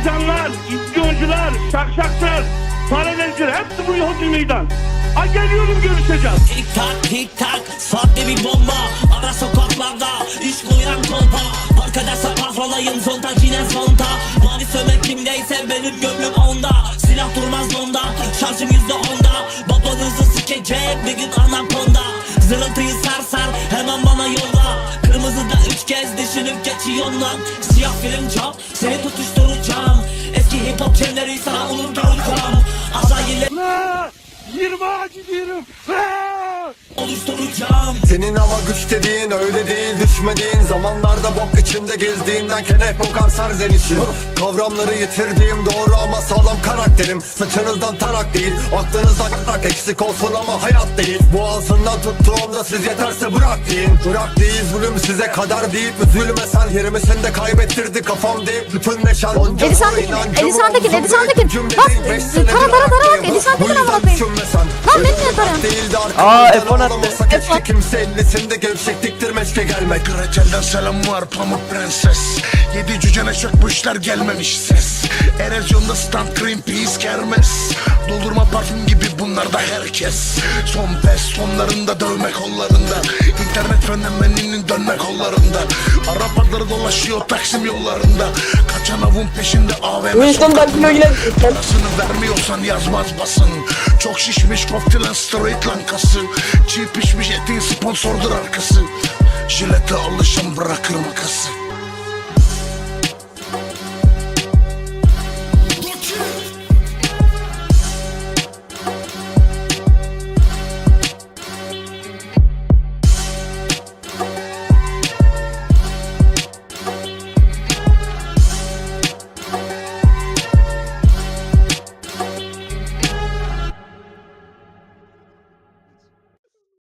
ajanlar, ispiyoncular, şakşaklar, paralelciler hepsi bu Yahudi meydan. Ha geliyorum görüşeceğiz. Tik tak tik tak sahte bir bomba. Ara sokaklarda iş koyan kolpa. Arkadaşlar kahrolayım zonta yine zonta. Mavi sömek kimdeyse benim gönlüm onda. Silah durmaz onda şarjım yüzde onda. Babanızı sikecek bir gün anakonda Zırıltıyı sar sar hemen bana yolla. Kırmızıda üç kez düşünüp geçiyorsun lan Siyah film cap seni tutuşturacağım hip hop çenleri sana unutturacağım Azrail'e 20 ağacı diyorum. Oluşturacağım Senin ama güç dediğin öyle değil düşmediğin Zamanlarda bok içinde gezdiğimden kenek kokar serzenişim Kavramları yitirdiğim doğru ama sağlam karakterim. Saçınızdan tarak değil aklınızdan yarak eksik olsun ama hayat değil. Boğazından tuttuğumda siz yeterse bırak deyin. Bırak değil zulüm size kadar deyip üzülme. Sen Yerimizin kaybettirdi kafam deyip bütün neşen Onca Edison'daki- büyük cümle Bak, tara, tara, tara bak, Bu ne sen. Lan beni niye tarıyorsun? Aa, arkamızdan F10 ağlamasa keşke kimse ellisinde gevşekliktir meşke gelmek. Gretel'den selam var pamuk prenses. Yedi cücene çök bu işler gelmemiş ses. Erozyonda stand Greenpeace kermes Doldurma parfüm gibi bunlar da herkes. Son pes sonlarında dövme kollarında. İnternet fenomeninin dönme kollarında. Arabaları dolaşıyor Taksim yollarında. Kaçan avun peşinde AVM Parasını vermiyorsan yazmaz basın. Çok şişmiş koktilen straight lankası. Çiğ pişmiş etin sponsordur arkası. Jilete alışın bırakır makası